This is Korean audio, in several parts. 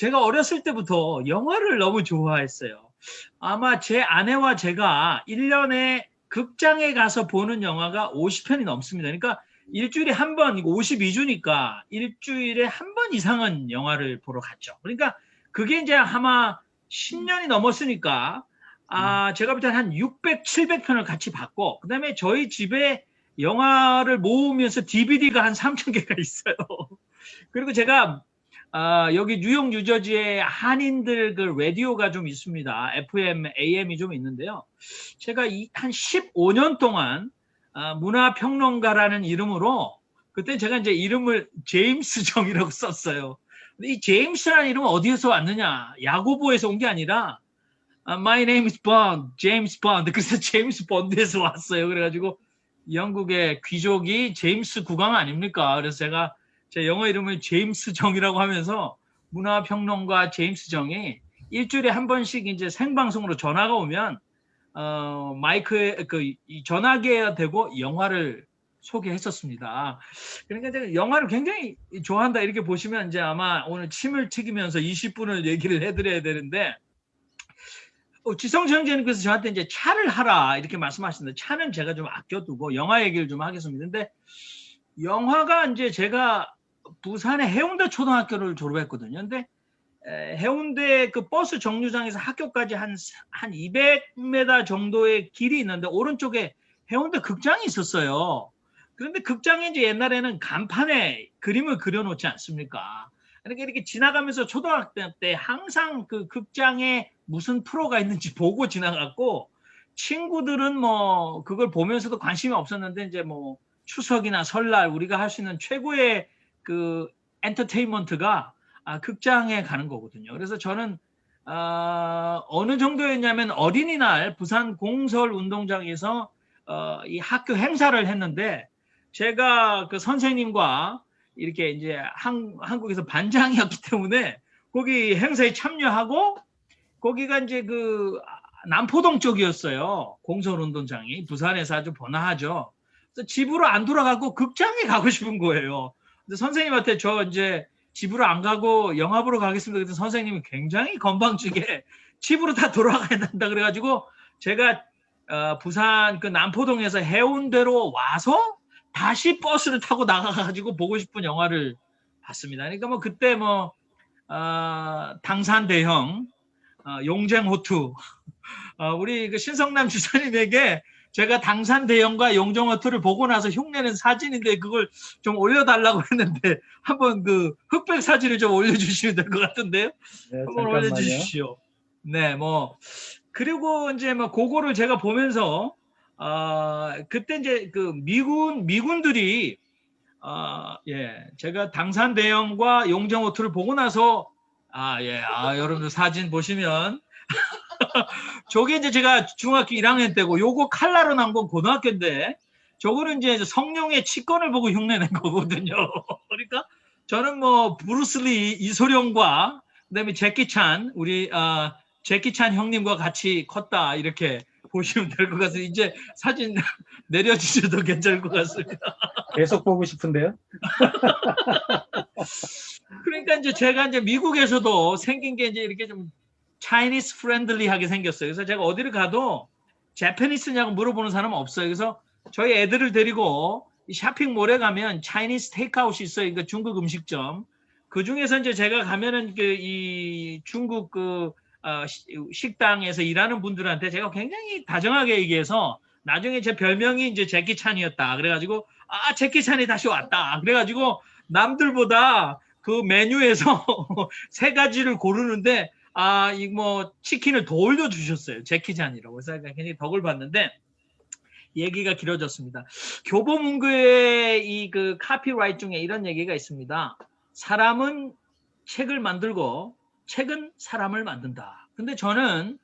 제가 어렸을 때부터 영화를 너무 좋아했어요. 아마 제 아내와 제가 1년에 극장에 가서 보는 영화가 50편이 넘습니다. 그러니까 일주일에 한 번, 이거 52주니까 일주일에 한 번 이상은 영화를 보러 갔죠. 그러니까 그게 이제 아마 10년이 넘었으니까 아, 제가 볼 때는 한 600, 700편을 같이 봤고, 그 다음에 저희 집에 영화를 모으면서 DVD가 한 3천 개가 있어요. 그리고 제가 아, 여기 뉴욕 뉴저지에 한인들 그 라디오가 좀 있습니다. FM, AM이 좀 있는데요. 제가 이, 한 15년 동안 아, 문화평론가라는 이름으로 그때 제가 이제 이름을 제임스 정이라고 썼어요. 근데 이 제임스라는 이름은 어디에서 왔느냐? 야고보에서 온 게 아니라 아, My name is Bond, 제임스 본드. 그래서 제임스 본드에서 왔어요. 그래가지고 영국의 귀족이 제임스 국왕 아닙니까? 그래서 제가 제 영어 이름을 제임스 정이라고 하면서 문화평론가 제임스 정이 일주일에 한 번씩 이제 생방송으로 전화가 오면 어, 마이크에 그 전화기에 대고 영화를 소개했었습니다. 그러니까 제가 영화를 굉장히 좋아한다 이렇게 보시면 이제 아마 오늘 침을 튀기면서 20분을 얘기를 해드려야 되는데 어, 지성재 형제님께서 저한테 이제 차를 하라 이렇게 말씀하시는데 차는 제가 좀 아껴두고 영화 얘기를 좀 하겠습니다. 근데 영화가 이제 제가 부산의 해운대 초등학교를 졸업했거든요. 근데 에, 해운대 그 버스 정류장에서 학교까지 한, 한 200m 정도의 길이 있는데 오른쪽에 해운대 극장이 있었어요. 그런데 극장에 이제 옛날에는 간판에 그림을 그려놓지 않습니까? 그러니까 이렇게 지나가면서 초등학교 때 항상 그 극장에 무슨 프로가 있는지 보고 지나갔고 친구들은 뭐 그걸 보면서도 관심이 없었는데 이제 뭐 추석이나 설날 우리가 할 수 있는 최고의 그 엔터테인먼트가 아, 극장에 가는 거거든요. 그래서 저는 어, 어느 정도였냐면 어린이날 부산 공설 운동장에서 어, 이 학교 행사를 했는데 제가 그 선생님과 이렇게 이제 한, 한국에서 반장이었기 때문에 거기 행사에 참여하고 거기가 이제 그 남포동 쪽이었어요. 공설 운동장이 부산에서 아주 번화하죠. 그래서 집으로 안 돌아가고 극장에 가고 싶은 거예요. 근데 선생님한테 저 이제 집으로 안 가고 영화 보러 가겠습니다. 그래서 선생님이 굉장히 건방지게 집으로 다 돌아가야 된다 그래가지고 제가 어, 부산 그 남포동에서 해운대로 와서 다시 버스를 타고 나가가지고 보고 싶은 영화를 봤습니다. 그러니까 뭐 그때 뭐 어, 당산대형, 어, 용쟁호투, 어, 우리 그 신성남 주사님에게 제가 당산 대형과 용정호투를 보고 나서 흉내낸 사진인데 그걸 좀 올려달라고 했는데 한번 그 흑백 사진을 좀 올려주시면 될 것 같은데요. 네, 한번 잠깐만요. 올려주십시오. 네, 뭐 그리고 이제 뭐 그거를 제가 보면서 아 그때 이제 그 미군 미군들이 아 예, 제가 당산 대형과 용정호투를 보고 나서 아 예, 아 여러분들 사진 보시면 저게 이제 제가 중학교 1학년 때고 요거 칼라로 난 건 고등학교인데 저거는 이제 성룡의 치권을 보고 흉내낸 거거든요. 그러니까 저는 뭐 브루스리 이소룡과 그다음에 제키 찬 우리 아 제키 찬 형님과 같이 컸다 이렇게 보시면 될 것 같습니다. 이제 사진 내려주셔도 괜찮을 것 같습니다. 계속 보고 싶은데요. 그러니까 이제 제가 이제 미국에서도 생긴 게 이제 이렇게 좀 차이니스 프렌들리하게 생겼어요. 그래서 제가 어디를 가도 재패니스냐고 물어보는 사람은 없어요. 그래서 저희 애들을 데리고 이 쇼핑몰에 가면 차이니스 테이크아웃이 있어요. 그러니까 중국 음식점. 그 중에서 이제 제가 가면은 그 이 중국 그 어, 시- 식당에서 일하는 분들한테 제가 굉장히 다정하게 얘기해서 나중에 제 별명이 이제 제키 찬이었다. 그래가지고 아 제키 찬이 다시 왔다. 그래가지고 남들보다 그 메뉴에서 세 가지를 고르는데 아 이 뭐 치킨을 더 올려주셨어요. 제키 찬이라고 그래서 제가 굉장히 덕을 봤는데 얘기가 길어졌습니다. 교보문고의 이 그 카피라이트 중에 이런 얘기가 있습니다. 사람은 책을 만들고 책은 사람을 만든다. 근데 저는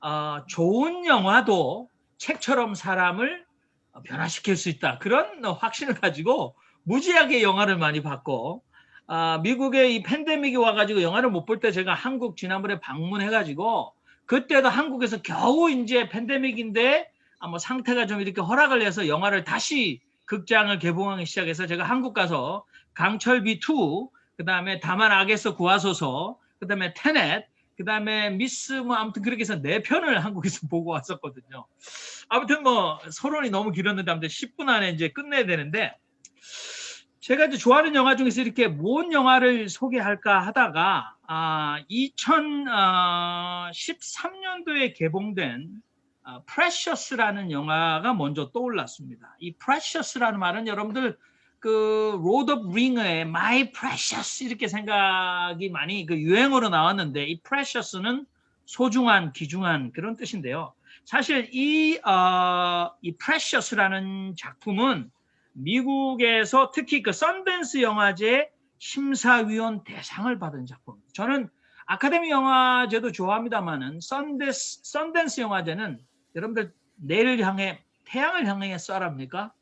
어, 좋은 영화도 책처럼 사람을 변화시킬 수 있다. 그런 확신을 가지고 무지하게 영화를 많이 봤고 아, 미국의 이 팬데믹이 와가지고 영화를 못 볼 때 제가 한국 지난번에 방문해가지고 그때도 한국에서 겨우 이제 팬데믹인데 아, 뭐 상태가 좀 이렇게 허락을 해서 영화를 다시 극장을 개봉하기 시작해서 제가 한국 가서 강철비 2, 그 다음에 다만 악에서 구하소서, 그 다음에 테넷, 그 다음에 미스 뭐 아무튼 그렇게 해서 네 편을 한국에서 보고 왔었거든요. 아무튼 뭐 서론이 너무 길었는데 아무튼 10분 안에 이제 끝내야 되는데 제가 이제 좋아하는 영화 중에서 이렇게 뭔 영화를 소개할까 하다가 아, 2013년도에 개봉된 아, Precious라는 영화가 먼저 떠올랐습니다. 이 Precious라는 말은 여러분들 그 로드 오브 링의 My Precious 이렇게 생각이 많이 그 유행어로 나왔는데 이 Precious는 소중한, 귀중한 그런 뜻인데요. 사실 이, 어, 이 Precious라는 작품은 미국에서 특히 그 썬댄스 영화제 심사위원 대상을 받은 작품입니다. 저는 아카데미 영화제도 좋아합니다만은 썬댄스, 썬댄스 영화제는 여러분들 내를 향해 태양을 향해 쏴랍니까?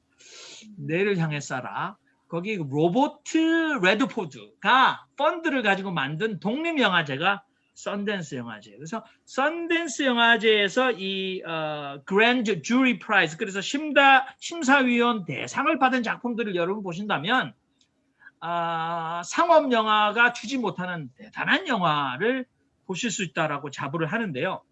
내를 향해 쏴라. 거기 로버트 레드포드가 펀드를 가지고 만든 독립 영화제가 썬댄스 영화제. 그래서 썬댄스 영화제에서 이 어, 그랜드 주리 프라이즈 그래서 심사 심사위원 대상을 받은 작품들을 여러분 보신다면 아, 상업 영화가 주지 못하는 대단한 영화를 보실 수 있다라고 자부를 하는데요.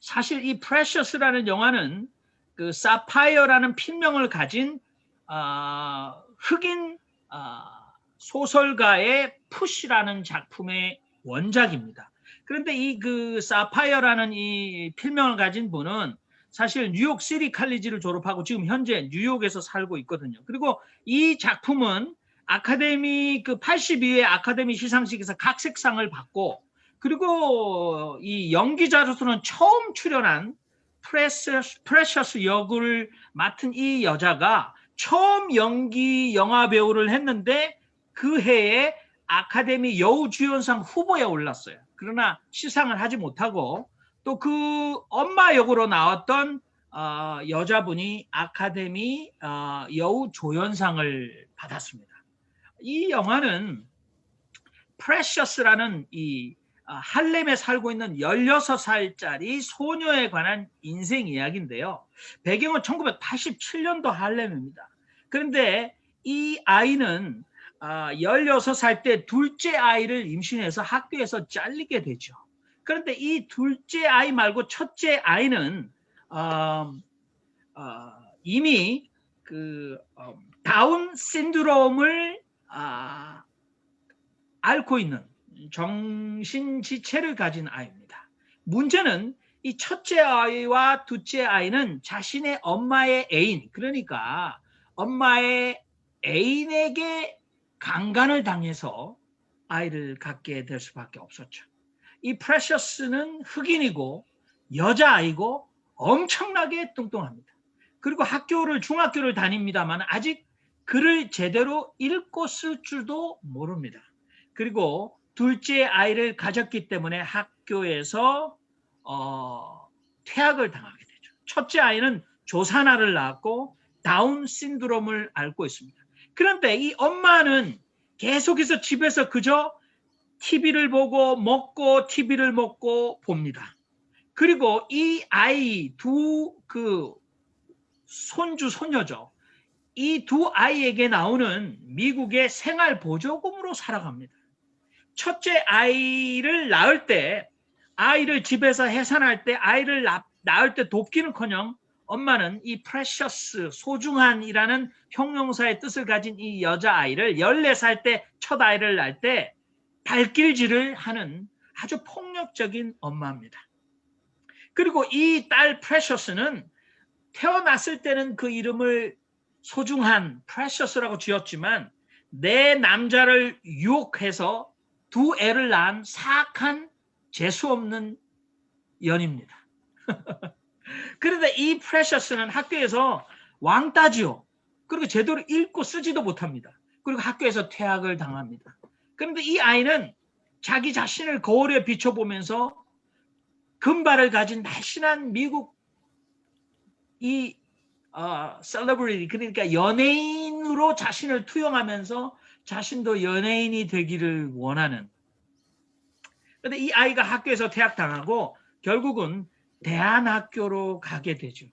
사실 이 프레셔스라는 영화는 그 사파이어라는 필명을 가진 아, 흑인 아, 소설가의 푸시라는 작품의 원작입니다. 그런데 이 그 사파이어라는 이 필명을 가진 분은 사실 뉴욕 시리 칼리지를 졸업하고 지금 현재 뉴욕에서 살고 있거든요. 그리고 이 작품은 아카데미 그 82회 아카데미 시상식에서 각색상을 받고 그리고 이 연기자로서는 처음 출연한 프레셔스, 프레셔스 역을 맡은 이 여자가 처음 연기 영화 배우를 했는데 그 해에 아카데미 여우주연상 후보에 올랐어요. 그러나 시상을 하지 못하고 또 그 엄마 역으로 나왔던 어, 여자분이 아카데미 어, 여우 조연상을 받았습니다. 이 영화는 프레셔스라는 이 어, 할렘에 살고 있는 16살짜리 소녀에 관한 인생 이야기인데요. 배경은 1987년도 할렘입니다. 그런데 이 아이는 아, 16살 때 둘째 아이를 임신해서 학교에서 잘리게 되죠. 그런데 이 둘째 아이 말고 첫째 아이는 어, 어, 이미 그 어, 다운 신드롬을 아, 앓고 있는 정신지체를 가진 아이입니다. 문제는 이 첫째 아이와 둘째 아이는 자신의 엄마의 애인, 그러니까 엄마의 애인에게 강간을 당해서 아이를 갖게 될 수밖에 없었죠. 이 프레셔스는 흑인이고 여자아이고 엄청나게 뚱뚱합니다. 그리고 학교를 중학교를 다닙니다만 아직 글을 제대로 읽고 쓸 줄도 모릅니다. 그리고 둘째 아이를 가졌기 때문에 학교에서 어, 퇴학을 당하게 되죠. 첫째 아이는 조산아를 낳았고 다운 신드롬을 앓고 있습니다. 그런데 이 엄마는 계속해서 집에서 그저 TV를 보고 먹고 TV를 먹고 봅니다. 그리고 이 아이 두 그 손주 손녀죠. 이 두 아이에게 나오는 미국의 생활 보조금으로 살아갑니다. 첫째 아이를 낳을 때 아이를 집에서 해산할 때 아이를 낳, 낳을 때 돕기는커녕 엄마는 이 precious 소중한이라는 형용사의 뜻을 가진 이 여자아이를 14살 때 첫 아이를 낳을 때 발길질을 하는 아주 폭력적인 엄마입니다. 그리고 이딸 precious는 태어났을 때는 그 이름을 소중한 precious라고 지었지만 내 남자를 유혹해서 두 애를 낳은 사악한 재수 없는 연입니다. 그런데 이 프레셔스는 학교에서 왕따지요. 그리고 제대로 읽고 쓰지도 못합니다. 그리고 학교에서 퇴학을 당합니다. 그런데 이 아이는 자기 자신을 거울에 비춰보면서 금발을 가진 날씬한 미국 이 어, 셀러브리티 그러니까 연예인으로 자신을 투영하면서 자신도 연예인이 되기를 원하는. 그런데 이 아이가 학교에서 퇴학 당하고 결국은 대안학교로 가게 되죠.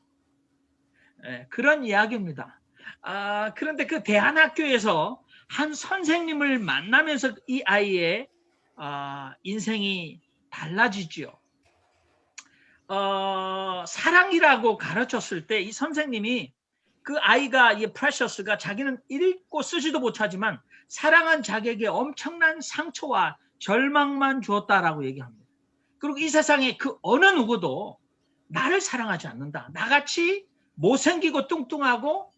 예, 그런 이야기입니다. 아, 그런데 그 대안학교에서 한 선생님을 만나면서 이 아이의 아, 인생이 달라지지요. 어, 사랑이라고 가르쳤을 때 이 선생님이 그 아이가 이 프레셔스가 자기는 읽고 쓰지도 못하지만 사랑한 자기에게 엄청난 상처와 절망만 주었다라고 얘기합니다. 그리고 이 세상에 그 어느 누구도 나를 사랑하지 않는다. 나같이 못생기고 뚱뚱하고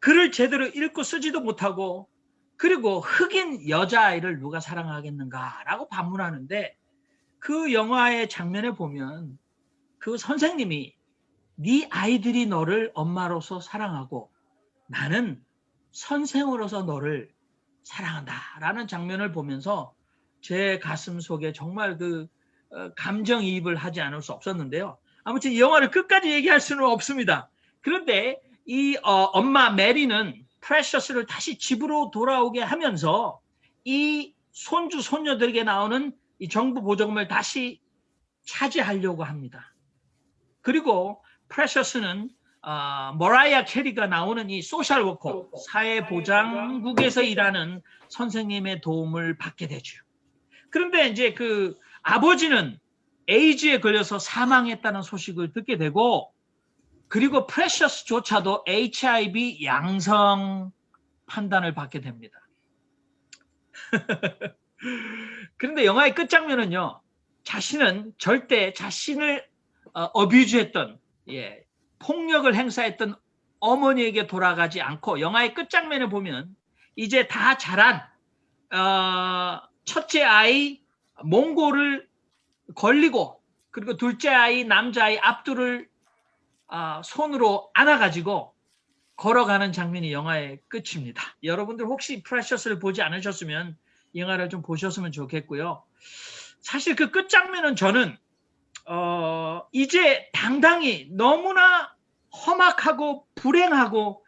글을 제대로 읽고 쓰지도 못하고 그리고 흑인 여자아이를 누가 사랑하겠는가라고 반문하는데 그 영화의 장면에 보면 그 선생님이 네 아이들이 너를 엄마로서 사랑하고 나는 선생으로서 너를 사랑한다라는 장면을 보면서 제 가슴 속에 정말 그 어, 감정이입을 하지 않을 수 없었는데요. 아무튼 이 영화를 끝까지 얘기할 수는 없습니다. 그런데 이 어, 엄마 메리는 프레셔스를 다시 집으로 돌아오게 하면서 이 손주 손녀들에게 나오는 이 정부 보조금을 다시 차지하려고 합니다. 그리고 프레셔스는 어, 머라이아 캐리가 나오는 이 소셜 워커 사회보장국에서 일하는 선생님의 도움을 받게 되죠. 그런데 이제 그 아버지는 에이즈에 걸려서 사망했다는 소식을 듣게 되고 그리고 프레셔스조차도 HIV 양성 판단을 받게 됩니다. 그런데 영화의 끝장면은요. 자신은 절대 자신을 어, 어뷰즈했던 예, 폭력을 행사했던 어머니에게 돌아가지 않고 영화의 끝장면을 보면 이제 다 자란 어, 첫째 아이 몽골을 걸리고 그리고 둘째 아이 남자아이 압두를 아, 손으로 안아가지고 걸어가는 장면이 영화의 끝입니다. 여러분들 혹시 프레셔스를 보지 않으셨으면 영화를 좀 보셨으면 좋겠고요. 사실 그 끝장면은 저는 어, 이제 당당히 너무나 험악하고 불행하고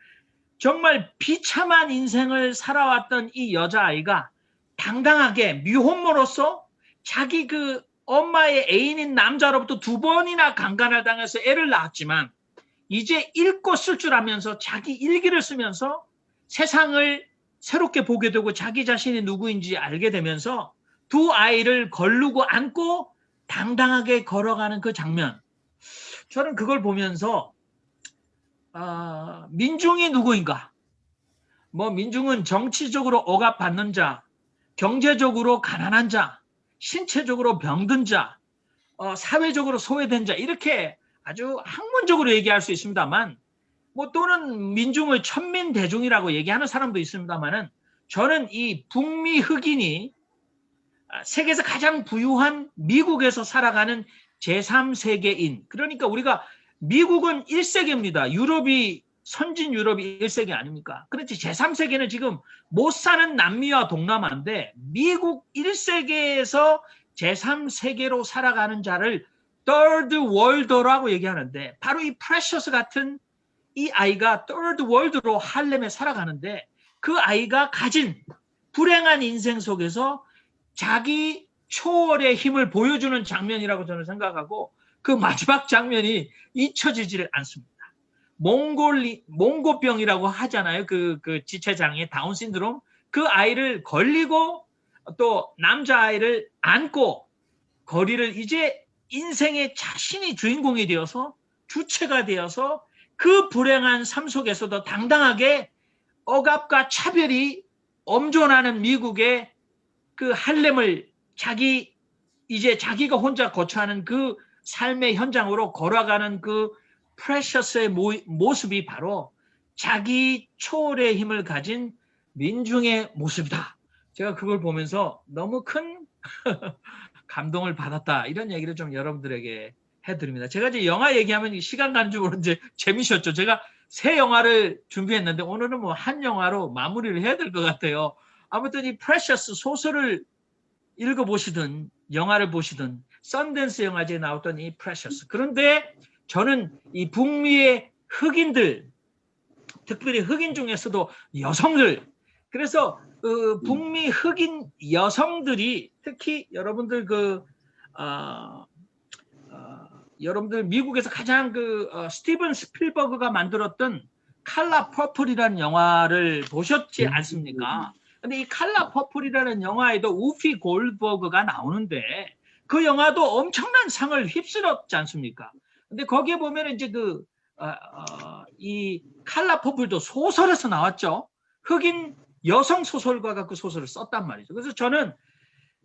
정말 비참한 인생을 살아왔던 이 여자아이가 당당하게 미혼모로서 자기 그 엄마의 애인인 남자로부터 두 번이나 강간을 당해서 애를 낳았지만 이제 읽고 쓸 줄 알면서 자기 일기를 쓰면서 세상을 새롭게 보게 되고 자기 자신이 누구인지 알게 되면서 두 아이를 걸르고 안고 당당하게 걸어가는 그 장면. 저는 그걸 보면서 아, 민중이 누구인가? 뭐 민중은 정치적으로 억압받는 자, 경제적으로 가난한 자, 신체적으로 병든 자, 어, 사회적으로 소외된 자 이렇게 아주 학문적으로 얘기할 수 있습니다만 뭐 또는 민중을 천민 대중이라고 얘기하는 사람도 있습니다만은 저는 이 북미 흑인이 아, 세계에서 가장 부유한 미국에서 살아가는 제3세계인 그러니까 우리가 미국은 1세계입니다. 유럽이 선진 유럽이 1세계 아닙니까? 그렇지 제3세계는 지금 못 사는 남미와 동남아인데 미국 1세계에서 제3세계로 살아가는 자를 third world라고 얘기하는데 바로 이 프레셔스 같은 이 아이가 third world로 할렘에 살아가는데 그 아이가 가진 불행한 인생 속에서 자기 초월의 힘을 보여주는 장면이라고 저는 생각하고 그 마지막 장면이 잊혀지지를 않습니다. 몽골리 몽고병이라고 하잖아요. 그, 그 지체 장애 다운 신드롬 그 아이를 걸리고 또 남자 아이를 안고 거리를 이제 인생의 자신이 주인공이 되어서 주체가 되어서 그 불행한 삶 속에서도 당당하게 억압과 차별이 엄존하는 미국의 그 할렘을 자기 이제 자기가 혼자 거처하는 그 삶의 현장으로 걸어가는 그 프레셔스의 모습이 바로 자기 초월의 힘을 가진 민중의 모습이다. 제가 그걸 보면서 너무 큰 감동을 받았다. 이런 얘기를 좀 여러분들에게 해드립니다. 제가 이제 영화 얘기하면 시간 가는 줄 모르는데 재미셨죠. 제가 새 영화를 준비했는데 오늘은 뭐 한 영화로 마무리를 해야 될 것 같아요. 아무튼 이 프레셔스 소설을 읽어보시든 영화를 보시든 썬댄스 영화제에 나왔던 이 프레셔스. 그런데 저는 이 북미의 흑인들, 특별히 흑인 중에서도 여성들, 그래서 그 북미 흑인 여성들이 특히 여러분들 그 어, 어, 여러분들 미국에서 가장 그 어, 스티븐 스필버그가 만들었던 칼라 퍼플이라는 영화를 보셨지 않습니까? 근데 이 칼라 퍼플이라는 영화에도 우피 골버그가 나오는데 그 영화도 엄청난 상을 휩쓸었지 않습니까? 근데 거기에 보면 이제 그, 어, 어, 이 칼라 퍼플도 소설에서 나왔죠. 흑인 여성 소설가가 그 소설을 썼단 말이죠. 그래서 저는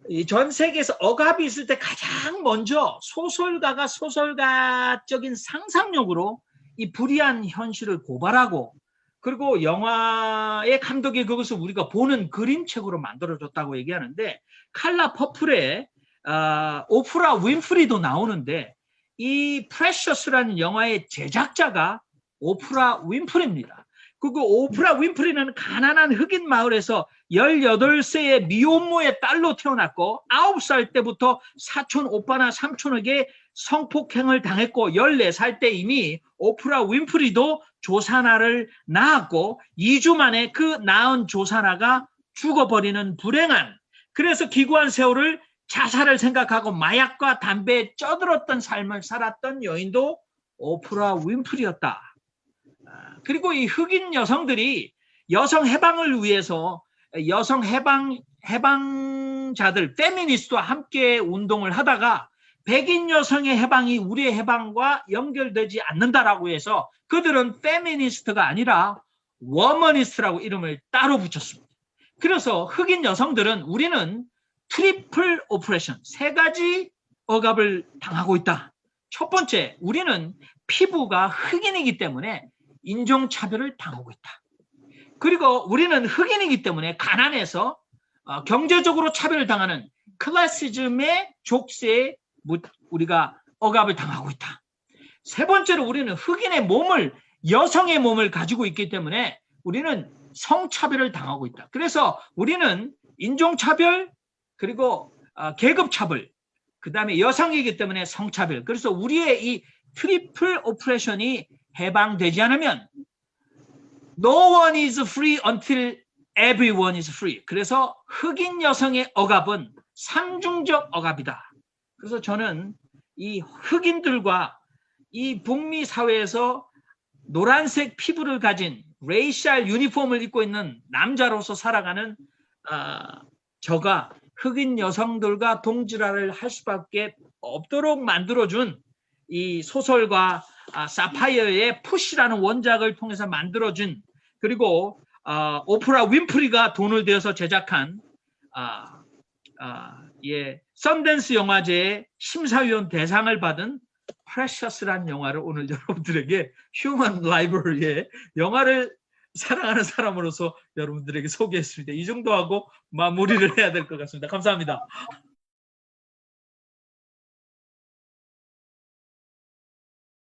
이전 세계에서 억압이 있을 때 가장 먼저 소설가가 소설가적인 상상력으로 이 불의한 현실을 고발하고 그리고 영화의 감독이 그것을 우리가 보는 그림책으로 만들어줬다고 얘기하는데 칼라 퍼플에 아, 오프라 윈프리도 나오는데 이 프레셔스라는 영화의 제작자가 오프라 윈프리입니다. 그리고 오프라 윈프리는 가난한 흑인 마을에서 18세의 미혼모의 딸로 태어났고 9살 때부터 사촌 오빠나 삼촌에게 성폭행을 당했고 14살 때 이미 오프라 윈프리도 조사나를 낳았고 2주 만에 그 낳은 조사나가 죽어버리는 불행한 그래서 기구한 세월을 자살을 생각하고 마약과 담배에 쩌들었던 삶을 살았던 여인도 오프라 윈프리였다. 아, 그리고 이 흑인 여성들이 여성 해방을 위해서 여성 해방 해방자들 페미니스트와 함께 운동을 하다가 백인 여성의 해방이 우리의 해방과 연결되지 않는다라고 해서 그들은 페미니스트가 아니라 워머니스트라고 이름을 따로 붙였습니다. 그래서 흑인 여성들은 우리는 트리플 오프레션 세 가지 억압을 당하고 있다. 첫 번째, 우리는 피부가 흑인이기 때문에 인종차별을 당하고 있다. 그리고 우리는 흑인이기 때문에 가난해서 어, 경제적으로 차별을 당하는 클래시즘의 족쇄에 무- 우리가 억압을 당하고 있다. 세 번째로 우리는 흑인의 몸을 여성의 몸을 가지고 있기 때문에 우리는 성차별을 당하고 있다. 그래서 우리는 인종차별 그리고 어, 계급차별 그 다음에 여성이기 때문에 성차별 그래서 우리의 이 트리플 오프레션이 해방되지 않으면 No one is free until everyone is free. 그래서 흑인 여성의 억압은 삼중적 억압이다. 그래서 저는 이 흑인들과 이 북미 사회에서 노란색 피부를 가진 레이셜 유니폼을 입고 있는 남자로서 살아가는 아, 저가 흑인 여성들과 동질화를 할 수밖에 없도록 만들어준 이 소설과 아, 사파이어의 푸시라는 원작을 통해서 만들어준 그리고 아, 오프라 윈프리가 돈을 들여서 제작한 아, 아, 예, 썬댄스 영화제의 심사위원 대상을 받은 프레셔스라는 영화를 오늘 여러분들에게 휴먼 라이브러리의 영화를 사랑하는 사람으로서 여러분들에게 소개했습니다. 이 정도 하고 마무리를 해야 될 것 같습니다. 감사합니다.